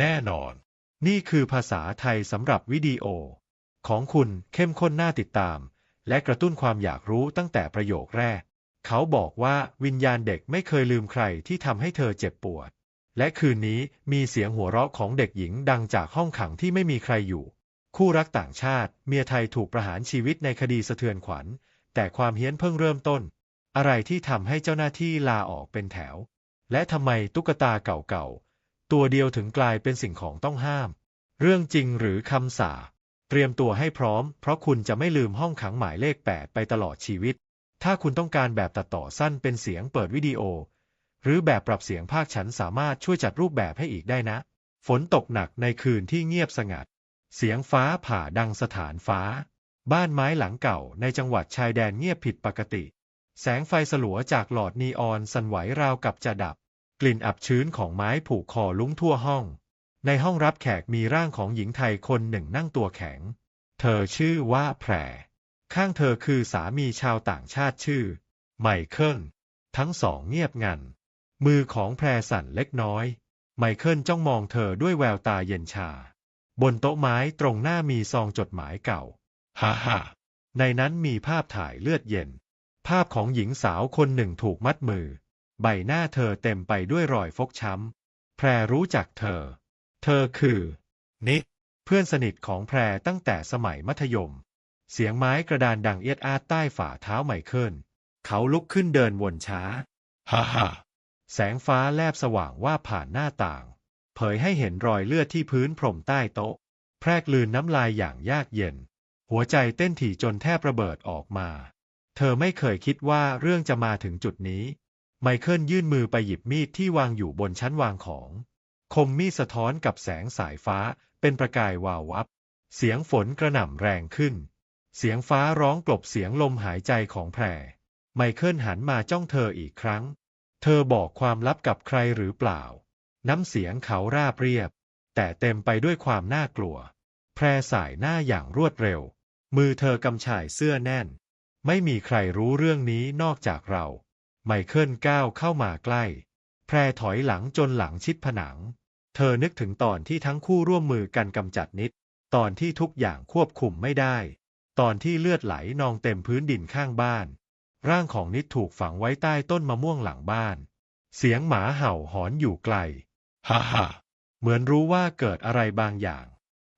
แน่นอน นี่คือภาษาไทยสำหรับวิดีโอ ของคุณเข้มข้นน่าติดตาม และกระตุ้นความอยากรู้ตั้งแต่ประโยคแรก เขาบอกว่าวิญญาณเด็กไม่เคยลืมใครที่ทำให้เธอเจ็บปวด และคืนนี้มีเสียงหัวเราะของเด็กหญิงดังจากห้องขังที่ไม่มีใครอยู่ คู่รักต่างชาติ เมียไทยถูกประหารชีวิตในคดีสะเทือนขวัญ แต่ความเฮี้ยนเพิ่งเริ่มต้น อะไรที่ทำให้เจ้าหน้าที่ลาออกเป็นแถว และทำไมตุ๊กตาเก่าๆ ตัวเดียวถึงกลายเป็นสิ่งของต้องห้าม เรื่องจริงหรือคำสาเตรียมตัวให้พร้อม เพราะคุณจะไม่ลืมห้องขังหมายเลข 8 ไปตลอดชีวิต ถ้าคุณต้องการแบบตัดต่อสั้นเป็นเสียงเปิดวิดีโอ หรือแบบปรับเสียงภาคฉันสามารถช่วยจัดรูปแบบให้อีกได้นะ ฝนตกหนักในคืนที่เงียบสงัด เสียงฟ้าผ่าดังสถานฟ้า บ้านไม้หลังเก่าในจังหวัดชายแดนเงียบผิดปกติ แสงไฟสลัวจากหลอดนีออนสั่นไหวราวกับจะดับ กลิ่นอับชื้นของไม้ผูกคอลุ้งทั่วห้อง ในห้องรับแขกมีร่างของหญิงไทยคนหนึ่งนั่งตัวแข็ง เธอชื่อว่าแพร ข้างเธอคือสามีชาวต่างชาติชื่อ ไมเคิล ทั้งสองเงียบงัน มือของแพรสั่นเล็กน้อย ไมเคิลจ้องมองเธอด้วยแววตาเย็นชา บนโต๊ะไม้ตรงหน้ามีซองจดหมายเก่า ฮ่าฮ่าในนั้นมีภาพถ่ายเลือดเย็น ภาพของหญิงสาวคนหนึ่งถูกมัดมือ ใบหน้าเธอเต็มไปด้วยรอยฟกช้ำ แพรรู้จักเธอ เธอคือ นิกเพื่อนสนิทของแพรตั้งแต่สมัยมัธยม เสียงไม้กระดานดังเอียดอาดใต้ฝ่าเท้าไมเคิล เขาลุกขึ้นเดินวนช้า ฮ่าฮ่าแสงฟ้าแลบสว่างว่าผ่านหน้าต่าง เผยให้เห็นรอยเลือดที่พื้นพรมใต้โต๊ะ แพรกลืนน้ำลายอย่างยากเย็น หัวใจเต้นถี่จนแทบระเบิดออกมา เธอไม่เคยคิดว่าเรื่องจะมาถึงจุดนี้ ไมเคิลยื่นมือไปหยิบมีดที่วางอยู่บนชั้นวางของ คมมีดสะท้อนกับแสงสายฟ้าเป็นประกายวาววับ เสียงฝนกระหน่ำแรงขึ้น เสียงฟ้าร้องกลบเสียงลมหายใจของแพร ไมเคิลหันมาจ้องเธออีกครั้ง เธอบอกความลับกับใครหรือเปล่า น้ำเสียงเขาราบเรียบ แต่เต็มไปด้วยความน่ากลัว แพรสายหน้าอย่างรวดเร็ว มือเธอกำชายเสื้อแน่น ไม่มีใครรู้เรื่องนี้นอกจากเรา ไมเคิลก้าวเข้ามาใกล้ แพรถอยหลังจนหลังชิดผนัง เธอนึกถึงตอนที่ทั้งคู่ร่วมมือกันกำจัดนิด ตอนที่ทุกอย่างควบคุมไม่ได้ ตอนที่เลือดไหลนองเต็มพื้นดินข้างบ้าน ร่างของนิดถูกฝังไว้ใต้ต้นมะม่วงหลังบ้าน เสียงหมาเห่าหอนอยู่ไกล ฮ่าฮ่าเหมือนรู้ว่าเกิดอะไรบางอย่าง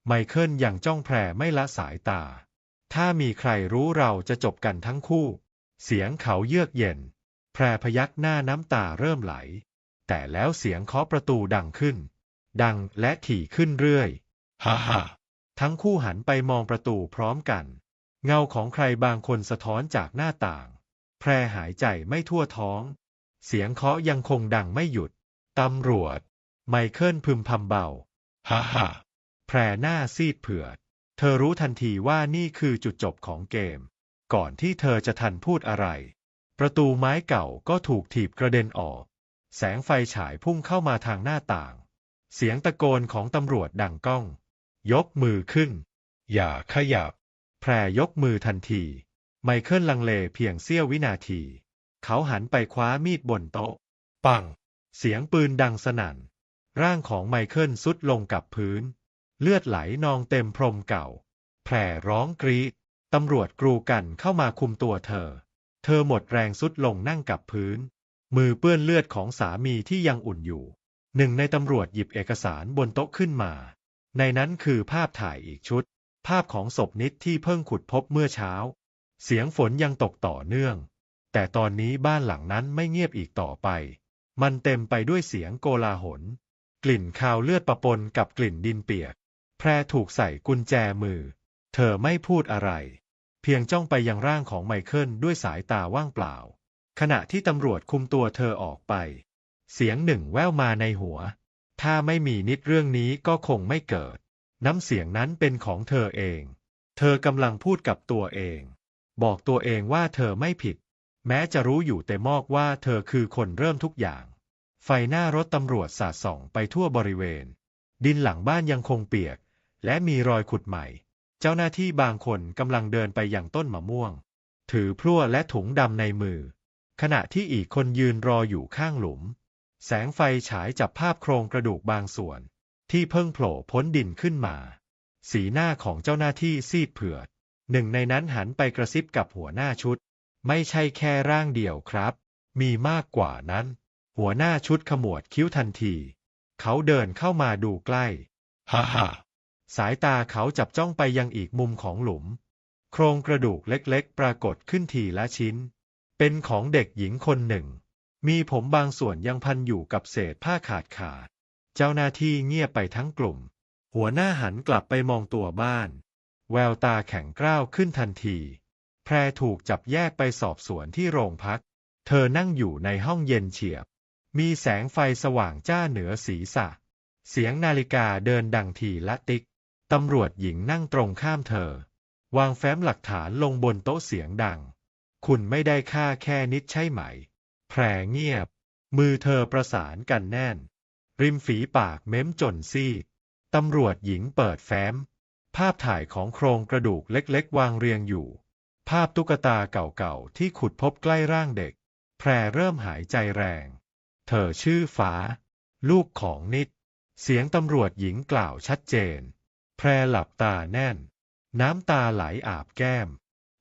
ไมเคิลยังจ้องแพรไม่ละสายตา ถ้ามีใครรู้เราจะจบกันทั้งคู่ เสียงเขาเยือกเย็น พรพยักหน้าน้ำตาเริ่มไหล แต่แล้วเสียงเคาะประตูดังขึ้น ดังและถี่ขึ้นเรื่อยฮ่าฮ่าทั้งคู่หันไปมองประตูพร้อมกัน เงาของใครบางคนสะท้อนจากหน้าต่าง แพรหายใจไม่ทั่วท้อง เสียงเคาะยังคงดังไม่หยุด ตำรวจ ไมเคิลพึมพำเบา ฮ่าฮ่าแพรหน้าซีดเผือด เธอรู้ทันทีว่านี่คือจุดจบของเกม ก่อนที่เธอจะทันพูดอะไร ประตูไม้เก่าก็ถูกถีบกระเด็นออก แสงไฟฉายพุ่งเข้ามาทางหน้าต่าง เสียงตะโกนของตำรวจดังก้อง ยกมือขึ้น อย่าขยับ แพรยกมือทันที ไมเคิลลังเลเพียงเสี้ยววินาที เขาหันไปคว้ามีดบนโต๊ะ ปัง เสียงปืนดังสนั่น ร่างของไมเคิลสุดลงกับพื้น เลือดไหลนองเต็มพรมเก่า แพรร้องกรีดตำรวจกรูกันเข้ามาคุมตัวเธอ เธอหมดแรงสุดลงนั่งกับพื้น มือเปื้อนเลือดของสามีที่ยังอุ่นอยู่ หนึ่งในตำรวจหยิบเอกสารบนโต๊ะขึ้นมา ในนั้นคือภาพถ่ายอีกชุด ภาพของศพนิดที่เพิ่งขุดพบเมื่อเช้า เสียงฝนยังตกต่อเนื่อง แต่ตอนนี้บ้านหลังนั้นไม่เงียบอีกต่อไป มันเต็มไปด้วยเสียงโกลาหล กลิ่นคาวเลือดปะปนกับกลิ่นดินเปียก แพรถูกใส่กุญแจมือ เธอไม่พูดอะไร เพียงจ้องไปยังร่างของไมเคิลด้วยสายตาว่างเปล่า ขณะที่ตำรวจคุมตัวเธอออกไป เสียงหนึ่งแว่วมาในหัว ถ้าไม่มีนิดเรื่องนี้ก็คงไม่เกิด น้ำเสียงนั้นเป็นของเธอเอง เธอกำลังพูดกับตัวเอง บอกตัวเองว่าเธอไม่ผิด แม้จะรู้อยู่แต่มอกว่าเธอคือคนเริ่มทุกอย่าง ไฟหน้ารถตำรวจสาดส่องไปทั่วบริเวณ ดินหลังบ้านยังคงเปียก และมีรอยขุดใหม่ เจ้าหน้าที่บางคนกำลังเดินไปยังต้นมะม่วง ถือพลั่วและถุงดำในมือ ขณะที่อีกคนยืนรออยู่ข้างหลุม แสงไฟฉายจับภาพโครงกระดูกบางส่วน ที่เพิ่งโผล่พ้นดินขึ้นมา สีหน้าของเจ้าหน้าที่ซีดเผือด หนึ่งในนั้นหันไปกระซิบกับหัวหน้าชุด ไม่ใช่แค่ร่างเดียวครับ มีมากกว่านั้น หัวหน้าชุดขมวดคิ้วทันที เขาเดินเข้ามาดูใกล้ ฮ่าฮ่า สายตาเขาจับจ้องไปยังอีกมุมของหลุม โครงกระดูกเล็กๆ ปรากฏขึ้นทีละชิ้น เป็นของเด็กหญิงคนหนึ่ง มีผมบางส่วนยังพันอยู่กับเศษผ้าขาดขาด เจ้าหน้าที่เงียบไปทั้งกลุ่ม หัวหน้าหันกลับไปมองตัวบ้าน แววตาแข็งกร้าวขึ้นทันที แพรถูกจับแยกไปสอบสวนที่โรงพัก เธอนั่งอยู่ในห้องเย็นเฉียบ มีแสงไฟสว่างจ้าเหนือศีรษะ เสียงนาฬิกาเดินดังทีละติ๊ก ตำรวจหญิงนั่งตรงข้ามเธอ วางแฟ้มหลักฐานลงบนโต๊ะเสียงดัง คุณไม่ได้ฆ่าแค่นิดใช่ไหมแพรเงียบ มือเธอประสานกันแน่น ริมฝีปากเม้มจนซีดตำรวจหญิงเปิดแฟ้ม ภาพถ่ายของโครงกระดูกเล็กๆ วางเรียงอยู่ ภาพตุ๊กตาเก่าๆ ที่ขุดพบใกล้ร่างเด็ก แพรเริ่มหายใจแรง เธอชื่อฟ้า ลูกของนิด เสียงตำรวจหญิงกล่าวชัดเจน แพรหลับตาแน่น น้ำตาไหลอาบแก้ม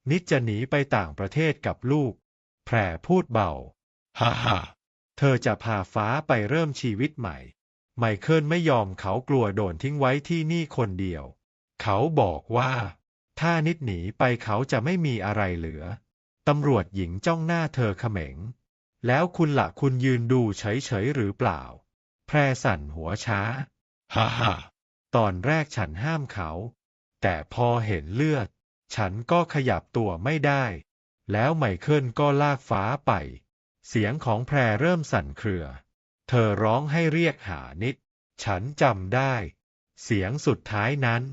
นิดจะหนีไปต่างประเทศกับลูก แพรพูดเบา ฮ่าฮ่าเธอจะพาฟ้าไปเริ่มชีวิตใหม่ ไมเคิลไม่ยอมเขากลัวโดนทิ้งไว้ที่นี่คนเดียว เขาบอกว่า ถ้านิดหนีไปเขาจะไม่มีอะไรเหลือ ตำรวจหญิงจ้องหน้าเธอเขม็ง แล้วคุณละคุณยืนดูเฉยๆหรือเปล่า แพรสั่นหัวช้า ฮ่าฮ่า ตอนแรกฉันห้ามเขา แต่พอเห็นเลือด ฉันก็ขยับตัวไม่ได้ แล้วไมเคิลก็ลากฟ้าไป เสียงของแพรเริ่มสั่นเครือ เธอร้องให้เรียกหานิด ฉันจำได้ เสียงสุดท้ายนั้น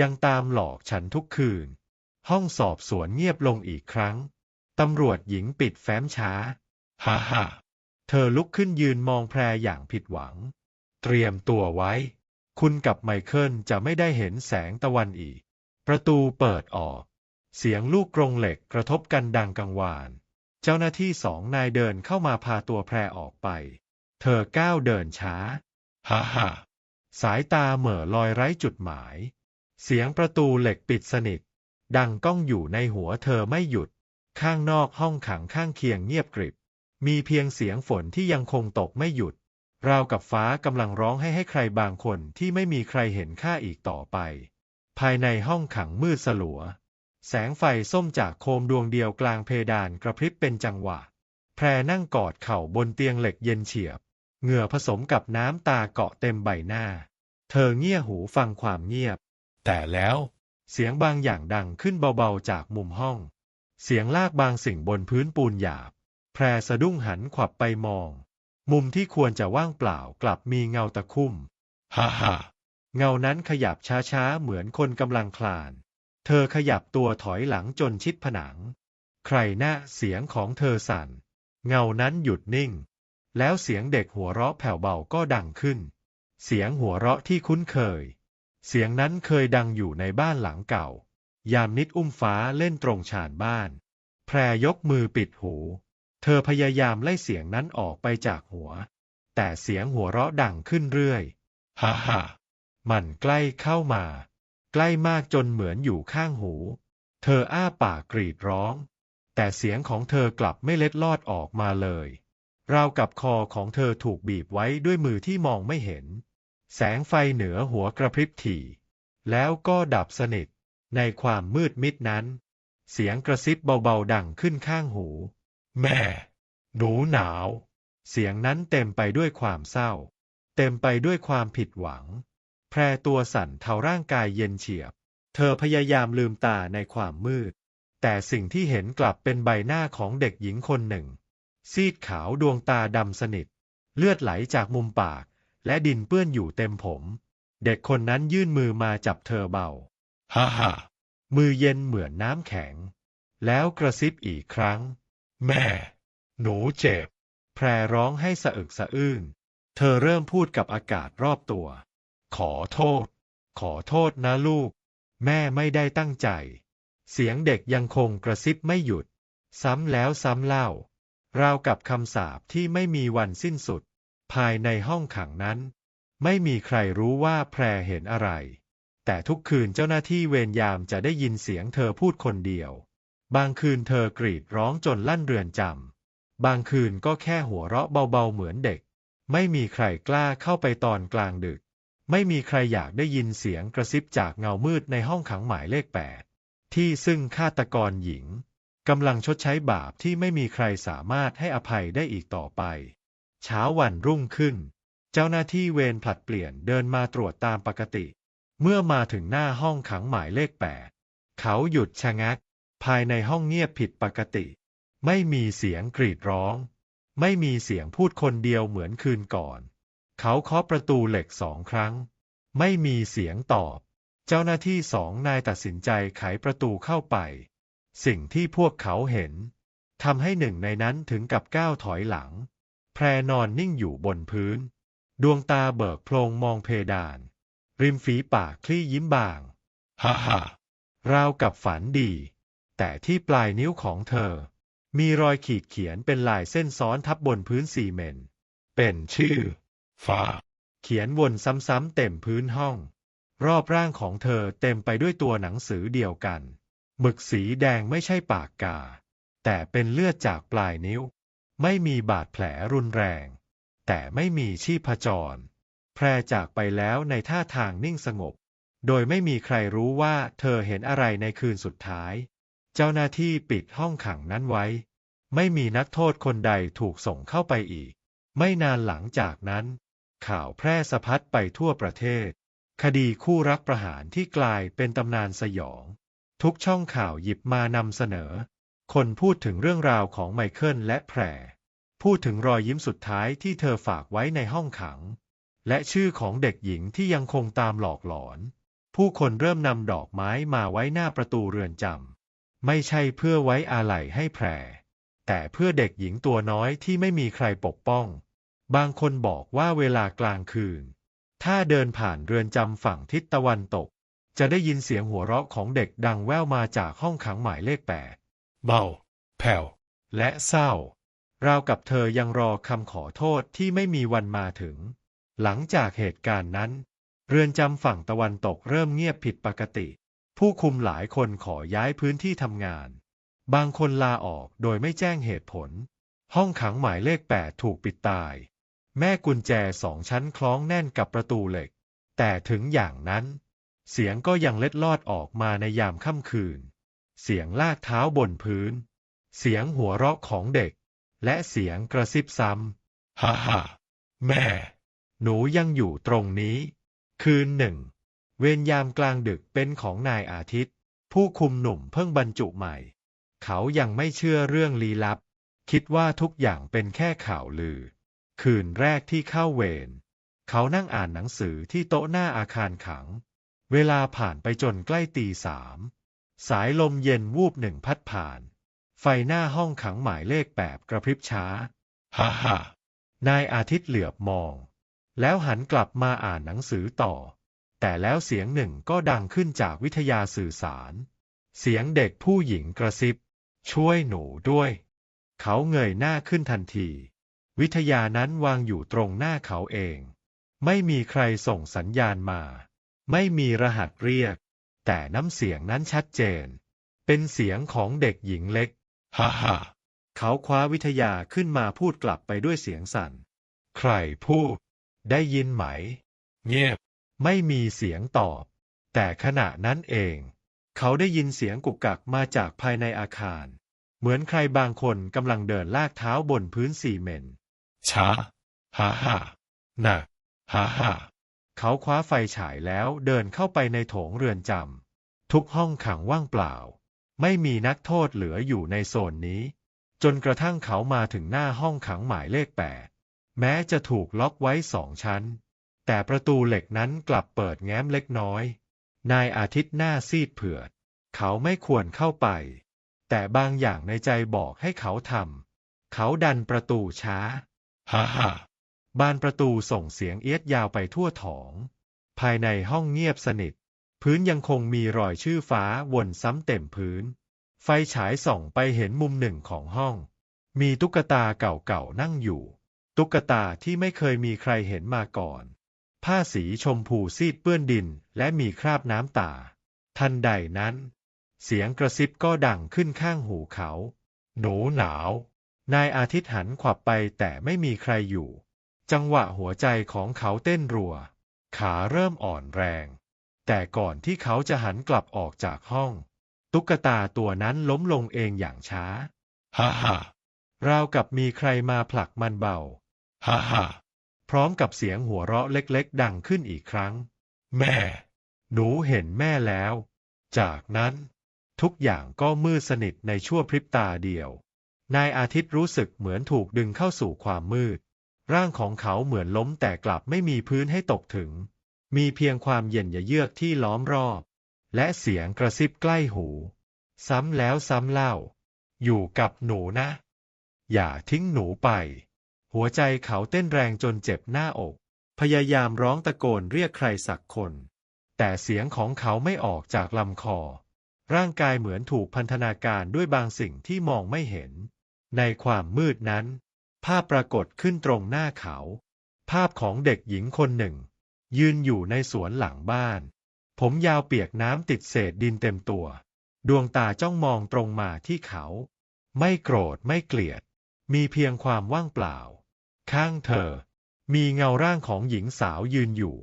ยังตามหลอกฉันทุกคืน ห้องสอบสวนเงียบลงอีกครั้ง ตำรวจหญิงปิดแฟ้มช้า ฮ่าฮ่าเธอลุกขึ้นยืนมองแพรอย่างผิดหวัง เตรียมตัวไว้ คุณกับไมเคิลจะไม่ได้เห็นแสงตะวันอีก ประตูเปิดออก เสียงลูกกรงเหล็กกระทบกันดังกังวาน เจ้าหน้าที่สองนายเดินเข้ามาพาตัวแพรออกไป เธอก้าวเดินช้า ฮ่าฮ่าสายตาเหม่อลอยไร้จุดหมาย เสียงประตูเหล็กปิดสนิท ดังก้องอยู่ในหัวเธอไม่หยุด ข้างนอกห้องขังข้างเคียงเงียบกริบ มีเพียงเสียงฝนที่ยังคงตกไม่หยุด ราวกับฟ้ากำลังร้องให้ให้ใครบางคนที่ไม่มีใครเห็นค่าอีกต่อไป ภายในห้องขังมืดสลัว แสงไฟส้มจากโคมดวงเดียวกลางเพดานกระพริบเป็นจังหวะ แพรนั่งกอดเข่าบนเตียงเหล็กเย็นเฉียบ เหงื่อผสมกับน้ำตาเกาะเต็มใบหน้า เธอเงี่ยหูฟังความเงียบ แต่แล้ว เสียงบางอย่างดังขึ้นเบาๆจากมุมห้อง เสียงลากบางสิ่งบนพื้นปูนหยาบ แพรสะดุ้งหันขวับไปมอง มุมที่ควรจะว่างเปล่ากลับมีเงาตะคุ่ม ฮ่าฮ่าเงานั้นขยับช้าๆ เหมือนคนกำลังคลาน เธอขยับตัวถอยหลังจนชิดผนัง ใครหน้าเสียงของเธอสั่น เงานั้นหยุดนิ่ง แล้วเสียงเด็กหัวเราะแผ่วเบาก็ดังขึ้น เสียงหัวเราะที่คุ้นเคย เสียงนั้นเคยดังอยู่ในบ้านหลังเก่า ยามนิดอุ้มฟ้าเล่นตรงชานบ้าน แพรยกมือปิดหู เธอพยายามไล่เสียงนั้นออกไปจากหัว แต่เสียงหัวเราะดังขึ้นเรื่อย ฮ่าฮ่ามันใกล้เข้ามา ใกล้มากจนเหมือนอยู่ข้างหู เธออ้าปากกรีดร้อง แต่เสียงของเธอกลับไม่เล็ดลอดออกมาเลย ราวกับคอของเธอถูกบีบไว้ด้วยมือที่มองไม่เห็น แสงไฟเหนือหัวกระพริบถี่ แล้วก็ดับสนิท ในความมืดมิดนั้น เสียงกระซิบเบาๆดังขึ้นข้างหู แม่หนูหนาว เสียงนั้นเต็มไปด้วยความเศร้า เต็มไปด้วยความผิดหวัง แพรตัวสั่นเทาร่างกายเย็นเฉียบ เธอพยายามลืมตาในความมืด แต่สิ่งที่เห็นกลับเป็นใบหน้าของเด็กหญิงคนหนึ่ง ซีดขาวดวงตาดำสนิท เลือดไหลจากมุมปาก และดินเปื้อนอยู่เต็มผม เด็กคนนั้นยื่นมือมาจับเธอเบา ฮ่าฮ่ามือเย็นเหมือนน้ำแข็ง แล้วกระซิบอีกครั้ง แม่ หนูเจ็บ แพรร้องให้สะอึกสะอื้น เธอเริ่มพูดกับอากาศรอบตัว ขอโทษ ขอโทษนะลูก แม่ไม่ได้ตั้งใจ เสียงเด็กยังคงกระซิบไม่หยุด ซ้ำแล้วซ้ำเล่า ราวกับคำสาปที่ไม่มีวันสิ้นสุด ภายในห้องขังนั้น ไม่มีใครรู้ว่าแพรเห็นอะไร แต่ทุกคืนเจ้าหน้าที่เวรยามจะได้ยินเสียงเธอพูดคนเดียว บางคืนเธอกรีดร้องจนลั่นเรือนจำ บางคืนก็แค่หัวเราะเบาๆเหมือนเด็ก ไม่มีใครกล้าเข้าไปตอนกลางดึก ไม่มีใครอยากได้ยินเสียงกระซิบจากเงามืดในห้องขังหมายเลขแปดที่ซึ่งฆาตกรหญิงกำลังชดใช้บาปที่ไม่มีใครสามารถให้อภัยได้อีกต่อไป เช้าวันรุ่งขึ้น เจ้าหน้าที่เวรผลัดเปลี่ยนเดินมาตรวจตามปกติ เมื่อมาถึงหน้าห้องขังหมายเลขแปดเขาหยุดชะงัก ภายในห้องเงียบผิดปกติ ไม่มีเสียงกรีดร้อง ไม่มีเสียงพูดคนเดียวเหมือนคืนก่อน เขาเคาะประตูเหล็กสองครั้ง ไม่มีเสียงตอบ เจ้าหน้าที่สองนายตัดสินใจไขประตูเข้าไป สิ่งที่พวกเขาเห็นทำให้หนึ่งในนั้นถึงกับก้าวถอยหลัง แพรนอนนิ่งอยู่บนพื้น ดวงตาเบิกโพลงมองเพดาน ริมฝีปากคลี่ยิ้มบาง ฮ่าฮ่าราวกับฝันดี แต่ที่ปลายนิ้วของเธอ มีรอยขีดเขียนเป็นลายเส้นซ้อนทับบนพื้นซีเมนต์เป็นชื่อฟ้าเขียนวนซ้ำๆเต็มพื้นห้อง รอบร่างของเธอเต็มไปด้วยตัวหนังสือเดียวกัน หมึกสีแดงไม่ใช่ปากกา แต่เป็นเลือดจากปลายนิ้ว ไม่มีบาดแผลรุนแรง แต่ไม่มีชีพจร แพรจากไปแล้วในท่าทางนิ่งสงบ โดยไม่มีใครรู้ว่าเธอเห็นอะไรในคืนสุดท้าย เจ้าหน้าที่ปิดห้องขังนั้นไว้ ไม่มีนักโทษคนใดถูกส่งเข้าไปอีก ไม่นานหลังจากนั้น ข่าวแพร่สะพัดไปทั่วประเทศ คดีคู่รักประหารที่กลายเป็นตำนานสยอง ทุกช่องข่าวหยิบมานำเสนอ คนพูดถึงเรื่องราวของไมเคิลและแพรพูดถึงรอยยิ้มสุดท้ายที่เธอฝากไว้ในห้องขัง และชื่อของเด็กหญิงที่ยังคงตามหลอกหลอน ผู้คนเริ่มนำดอกไม้มาไว้หน้าประตูเรือนจำ ไม่ใช่เพื่อไว้อาลัยให้แพรแต่เพื่อเด็กหญิงตัวน้อยที่ไม่มีใครปกป้อง บางคนบอกว่าเวลากลางคืน ถ้าเดินผ่านเรือนจำฝั่งทิศตะวันตก จะได้ยินเสียงหัวเราะของเด็กดังแว่วมาจากห้องขังหมายเลขแปดเบา แผ่ว และเศร้า ราวกับเธอยังรอคำขอโทษที่ไม่มีวันมาถึง หลังจากเหตุการณ์นั้น เรือนจำฝั่งตะวันตกเริ่มเงียบผิดปกติ ผู้คุมหลายคนขอย้ายพื้นที่ทำงาน บางคนลาออกโดยไม่แจ้งเหตุผล ห้องขังหมายเลขแปดถูกปิดตาย แม่กุญแจสองชั้นคล้องแน่นกับประตูเหล็ก แต่ถึงอย่างนั้น เสียงก็ยังเล็ดลอดออกมาในยามค่ำคืน เสียงลากเท้าบนพื้น เสียงหัวเราะของเด็ก และเสียงกระซิบซ้ำ ฮ่าฮ่าแม่ หนูยังอยู่ตรงนี้ คืนหนึ่ง เวรยามกลางดึกเป็นของนายอาทิตย์ ผู้คุมหนุ่มเพิ่งบรรจุใหม่ เขายังไม่เชื่อเรื่องลี้ลับ คิดว่าทุกอย่างเป็นแค่ข่าวลือ คืนแรกที่เข้าเวรเขานั่งอ่านหนังสือที่โต๊ะหน้าอาคารขัง เวลาผ่านไปจนใกล้ตีสาม สายลมเย็นวูบหนึ่งพัดผ่าน ไฟหน้าห้องขังหมายเลขแปดกระพริบช้า ฮ่าฮ่านายอาทิตย์เหลือบมอง แล้วหันกลับมาอ่านหนังสือต่อ แต่แล้วเสียงหนึ่งก็ดังขึ้นจากวิทยาสื่อสาร เสียงเด็กผู้หญิงกระซิบ ช่วยหนูด้วย เขาเงยหน้าขึ้นทันที วิทยานั้นวางอยู่ตรงหน้าเขาเอง ไม่มีใครส่งสัญญาณมา ไม่มีรหัสเรียก แต่น้ำเสียงนั้นชัดเจน เป็นเสียงของเด็กหญิงเล็ก ฮ่าฮ่าเขาคว้าวิทยาขึ้นมาพูดกลับไปด้วยเสียงสั่น ใครพูด ได้ยินไหม เงียบ ไม่มีเสียงตอบ แต่ขณะนั้นเอง เขาได้ยินเสียงกุกกักมาจากภายในอาคาร เหมือนใครบางคนกำลังเดินลากเท้าบนพื้นซีเมนต์ช้าฮ่าฮ่าหนักฮ่าฮ่าเขาคว้าไฟฉายแล้วเดินเข้าไปในโถงเรือนจำทุกห้องขังว่างเปล่า ไม่มีนักโทษเหลืออยู่ในโซนนี้ จนกระทั่งเขามาถึงหน้าห้องขังหมายเลขแปดแม้จะถูกล็อกไว้สองชั้น แต่ประตูเหล็กนั้นกลับเปิดแง้มเล็กน้อย นายอาทิตย์หน้าซีดเผือด เขาไม่ควรเข้าไป แต่บางอย่างในใจบอกให้เขาทำ เขาดันประตูช้า ฮ่าฮ่าบานประตูส่งเสียงเอียดยาวไปทั่วถอง ภายในห้องเงียบสนิท พื้นยังคงมีรอยชื่อฟ้าวนซ้ำเต็มพื้น ไฟฉายส่องไปเห็นมุมหนึ่งของห้อง มีตุ๊กตาเก่าๆนั่งอยู่ ตุ๊กตาที่ไม่เคยมีใครเห็นมาก่อน ผ้าสีชมพูซีดเปื้อนดิน และมีคราบน้ำตา ทันใดนั้น เสียงกระซิบก็ดังขึ้นข้างหูเขา หนูหนาว นายอาทิตย์หันขวับไปแต่ไม่มีใครอยู่ จังหวะหัวใจของเขาเต้นรัว ขาเริ่มอ่อนแรง แต่ก่อนที่เขาจะหันกลับออกจากห้อง ตุ๊กตาตัวนั้นล้มลงเองอย่างช้า ฮ่าฮ่าราวกับมีใครมาผลักมันเบา ฮ่าฮ่าพ ร้อมกับเสียงหัวเราะเล็กๆ ดังขึ้นอีกครั้ง แม่ หนูเห็นแม่แล้ว จากนั้น ทุกอย่างก็มืดสนิทในชั่วพริบตาเดียวนายอาทิตย์รู้สึกเหมือนถูกดึงเข้าสู่ความมืด ร่างของเขาเหมือนล้มแต่กลับไม่มีพื้นให้ตกถึง มีเพียงความเย็นยเยือกที่ล้อมรอบ และเสียงกระซิบใกล้หู ซ้ำแล้วซ้ำเล่า อยู่กับหนูนะ อย่าทิ้งหนูไป หัวใจเขาเต้นแรงจนเจ็บหน้าอก พยายามร้องตะโกนเรียกใครสักคน แต่เสียงของเขาไม่ออกจากลำคอ ร่างกายเหมือนถูกพันธนาการด้วยบางสิ่งที่มองไม่เห็น ในความมืดนั้น ภาพปรากฏขึ้นตรงหน้าเขา ภาพของเด็กหญิงคนหนึ่ง ยืนอยู่ในสวนหลังบ้าน ผมยาวเปียกน้ำติดเศษดินเต็มตัว ดวงตาจ้องมองตรงมาที่เขา ไม่โกรธไม่เกลียด มีเพียงความว่างเปล่า ข้างเธอ มีเงาร่างของหญิงสาวยืนอยู่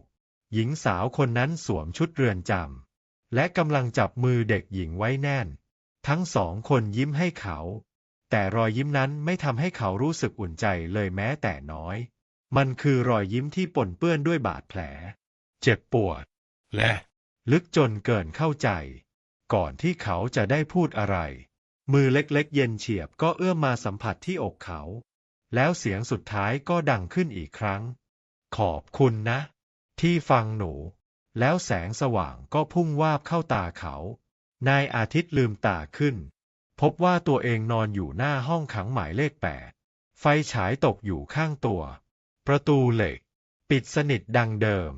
หญิงสาวคนนั้นสวมชุดเรือนจำ และกำลังจับมือเด็กหญิงไว้แน่น ทั้งสองคนยิ้มให้เขา แต่รอยยิ้มนั้นไม่ทำให้เขารู้สึกอุ่นใจเลยแม้แต่น้อย มันคือรอยยิ้มที่ปนเปื้อนด้วยบาดแผล เจ็บปวด และ ลึกจนเกินเข้าใจ ก่อนที่เขาจะได้พูดอะไร มือเล็กๆ เย็นเฉียบก็เอื้อมมาสัมผัสที่อกเขา แล้วเสียงสุดท้ายก็ดังขึ้นอีกครั้ง ขอบคุณนะ ที่ฟังหนู แล้วแสงสว่างก็พุ่งวาบเข้าตาเขา นายอาทิตย์ลืมตาขึ้น พบว่าตัวเองนอนอยู่หน้าห้องขังหมายเลขแปดไฟฉายตกอยู่ข้างตัว ประตูเหล็ก ปิดสนิทดังเดิม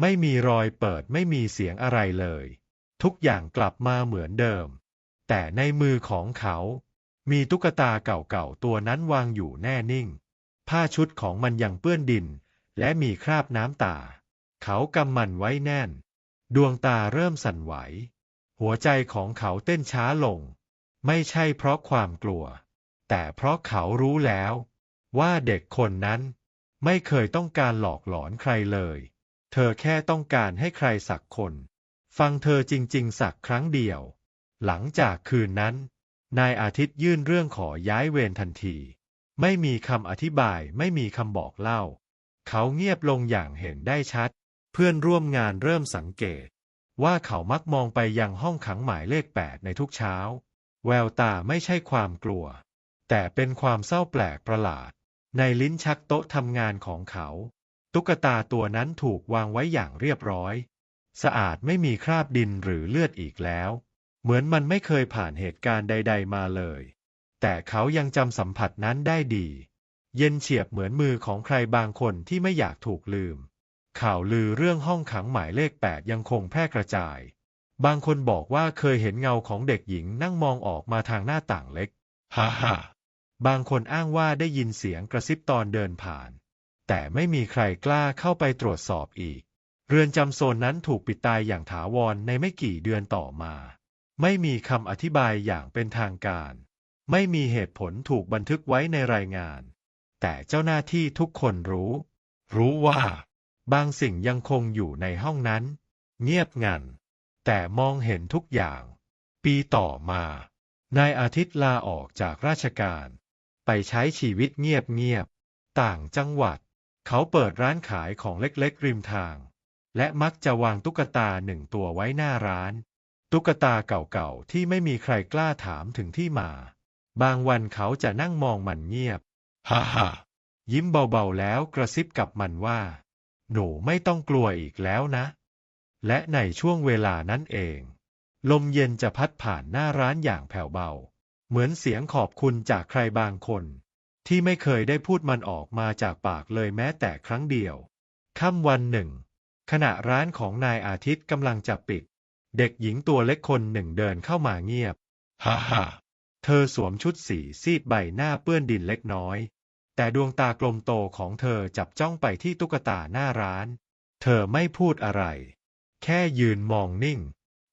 ไม่มีรอยเปิดไม่มีเสียงอะไรเลย ทุกอย่างกลับมาเหมือนเดิม แต่ในมือของเขา มีตุ๊กตาเก่าๆตัวนั้นวางอยู่แน่นิ่ง ผ้าชุดของมันยังเปื้อนดิน และมีคราบน้ำตา เขากำมันไว้แน่น ดวงตาเริ่มสั่นไหว หัวใจของเขาเต้นช้าลง ไม่ใช่เพราะความกลัว แต่เพราะเขารู้แล้ว ว่าเด็กคนนั้น ไม่เคยต้องการหลอกหลอนใครเลย เธอแค่ต้องการให้ใครสักคน ฟังเธอจริง ๆ สักครั้งเดียว หลังจากคืนนั้น นายอาทิตย์ยื่นเรื่องขอย้ายเวรทันที ไม่มีคำอธิบายไม่มีคำบอกเล่า เขาเงียบลงอย่างเห็นได้ชัด เพื่อนร่วมงานเริ่มสังเกต ว่าเขามักมองไปยังห้องขังหมายเลขแปดในทุกเช้า แววตาไม่ใช่ความกลัว แต่เป็นความเศร้าแปลกประหลาด ในลิ้นชักโต๊ะทำงานของเขา ตุ๊กตาตัวนั้นถูกวางไว้อย่างเรียบร้อย สะอาดไม่มีคราบดินหรือเลือดอีกแล้ว เหมือนมันไม่เคยผ่านเหตุการณ์ใด ๆ มาเลย แต่เขายังจำสัมผัสนั้นได้ดี เย็นเฉียบเหมือนมือของใครบางคนที่ไม่อยากถูกลืม ข่าวลือเรื่องห้องขังหมายเลขแปดยังคงแพร่กระจาย บางคนบอกว่าเคยเห็นเงาของเด็กหญิงนั่งมองออกมาทางหน้าต่างเล็ก ฮ่าฮ่าบางคนอ้างว่าได้ยินเสียงกระซิบตอนเดินผ่าน แต่ไม่มีใครกล้าเข้าไปตรวจสอบอีก เรือนจำโซนนั้นถูกปิดตายอย่างถาวรในไม่กี่เดือนต่อมา ไม่มีคำอธิบายอย่างเป็นทางการ ไม่มีเหตุผลถูกบันทึกไว้ในรายงาน แต่เจ้าหน้าที่ทุกคนรู้ รู้ว่า บางสิ่งยังคงอยู่ในห้องนั้น เงียบงัน แต่มองเห็นทุกอย่าง ปีต่อมา นายอาทิตย์ลาออกจากราชการ ไปใช้ชีวิตเงียบๆ ต่างจังหวัด เขาเปิดร้านขายของเล็กๆ ริมทาง และมักจะวางตุ๊กตาหนึ่งตัวไว้หน้าร้าน ตุ๊กตาเก่าๆที่ไม่มีใครกล้าถามถึงที่มา บางวันเขาจะนั่งมองมันเงียบ ฮ่าฮ่ายิ้มเบาๆแล้วกระซิบกับมันว่า หนูไม่ต้องกลัวอีกแล้วนะ และในช่วงเวลานั้นเอง ลมเย็นจะพัดผ่านหน้าร้านอย่างแผ่วเบา เหมือนเสียงขอบคุณจากใครบางคน ที่ไม่เคยได้พูดมันออกมาจากปากเลยแม้แต่ครั้งเดียว ค่ำวันหนึ่ง ขณะร้านของนายอาทิตย์กำลังจะปิด เด็กหญิงตัวเล็กคนหนึ่งเดินเข้ามาเงียบ ฮ่าฮ่าเธอสวมชุดสีซีดใบหน้าเปื้อนดินเล็กน้อย แต่ดวงตากลมโตของเธอจับจ้องไปที่ตุ๊กตาหน้าร้าน เธอไม่พูดอะไร แค่ยืนมองนิ่ง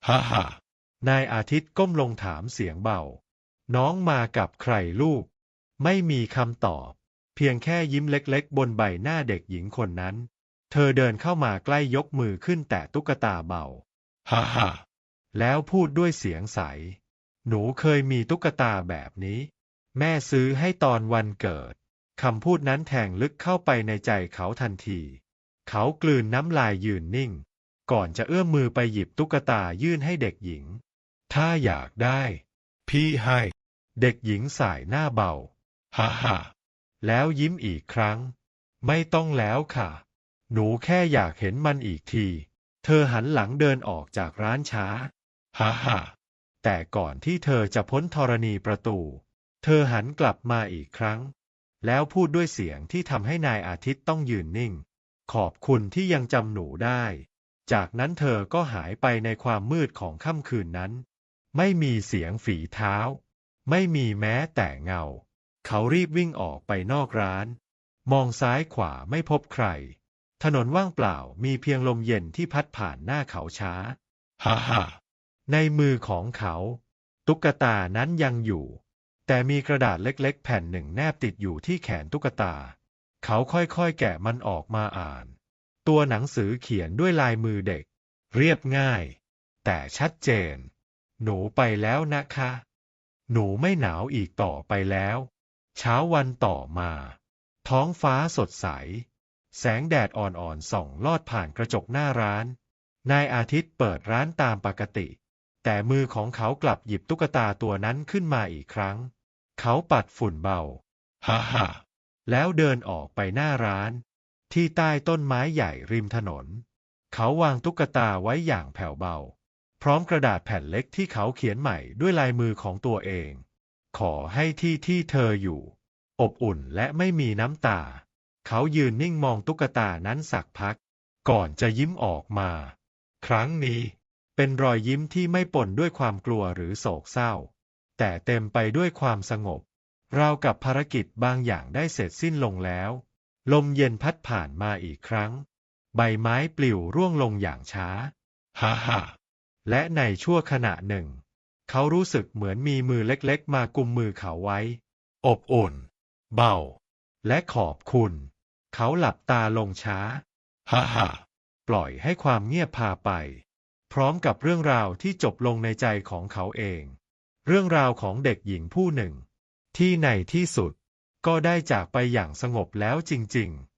ฮ่าฮ่านายอาทิตย์ก้มลงถามเสียงเบา น้องมากับใครลูก ไม่มีคำตอบ เพียงแค่ยิ้มเล็กๆ บนใบหน้าเด็กหญิงคนนั้น เธอเดินเข้ามาใกล้ยกมือขึ้นแตะตุ๊กตาเบา ฮ่าฮ่าแล้วพูดด้วยเสียงใส หนูเคยมีตุ๊กตาแบบนี้ แม่ซื้อให้ตอนวันเกิด คำพูดนั้นแทงลึกเข้าไปในใจเขาทันที เขากลืนน้ำลายยืนนิ่ง ก่อนจะเอื้อมมือไปหยิบตุ๊กตายื่นให้เด็กหญิง ถ้าอยากได้ พี่ให้ เด็กหญิงสายหน้าเบา ฮ่าฮ่าแล้วยิ้มอีกครั้ง ไม่ต้องแล้วค่ะ หนูแค่อยากเห็นมันอีกที เธอหันหลังเดินออกจากร้านช้า ฮ่าฮ่าแต่ก่อนที่เธอจะพ้นธรณีประตู เธอหันกลับมาอีกครั้ง แล้วพูดด้วยเสียงที่ทำให้นายอาทิตย์ต้องยืนนิ่ง ขอบคุณที่ยังจำหนูได้ จากนั้นเธอก็หายไปในความมืดของค่ำคืนนั้น ไม่มีเสียงฝีเท้า ไม่มีแม้แต่เงา เขารีบวิ่งออกไปนอกร้าน มองซ้ายขวาไม่พบใคร ถนนว่างเปล่ามีเพียงลมเย็นที่พัดผ่านหน้าเขาช้า ฮ่าฮ่าในมือของเขา ตุ๊กตานั้นยังอยู่ แต่มีกระดาษเล็กๆ แผ่นหนึ่งแนบติดอยู่ที่แขนตุ๊กตา เขาค่อยๆ แกะมันออกมาอ่าน ตัวหนังสือเขียนด้วยลายมือเด็ก เรียบง่าย แต่ชัดเจน หนูไปแล้วนะคะ หนูไม่หนาวอีกต่อไปแล้ว เช้าวันต่อมา ท้องฟ้าสดใส แสงแดดอ่อนๆส่องลอดผ่านกระจกหน้าร้าน นายอาทิตย์เปิดร้านตามปกติ แต่มือของเขากลับหยิบตุ๊กตาตัวนั้นขึ้นมาอีกครั้ง เขาปัดฝุ่นเบา ฮ่าฮ่าแล้วเดินออกไปหน้าร้าน ที่ใต้ต้นไม้ใหญ่ริมถนน เขาวางตุ๊กตาไว้อย่างแผ่วเบา พร้อมกระดาษแผ่นเล็กที่เขาเขียนใหม่ด้วยลายมือของตัวเอง ขอให้ที่ที่เธออยู่ อบอุ่นและไม่มีน้ำตา เขายืนนิ่งมองตุ๊กตานั้นสักพัก ก่อนจะยิ้มออกมา ครั้งนี้ เป็นรอยยิ้มที่ไม่ปนด้วยความกลัวหรือโศกเศร้า แต่เต็มไปด้วยความสงบ ราวกับภารกิจบางอย่างได้เสร็จสิ้นลงแล้ว ลมเย็นพัดผ่านมาอีกครั้ง ใบไม้ปลิวร่วงลงอย่างช้า ฮ่าฮ่าและในชั่วขณะหนึ่ง เขารู้สึกเหมือนมีมือเล็กๆ มากุมมือเขาไว้ อบอุ่น เบา และขอบคุณ เขาหลับตาลงช้า ฮ่าฮ่าปล่อยให้ความเงียบพาไป พร้อมกับเรื่องราวที่จบลงในใจของเขาเอง เรื่องราวของเด็กหญิงผู้หนึ่ง ที่ในที่สุด ก็ได้จากไปอย่างสงบแล้วจริง ๆ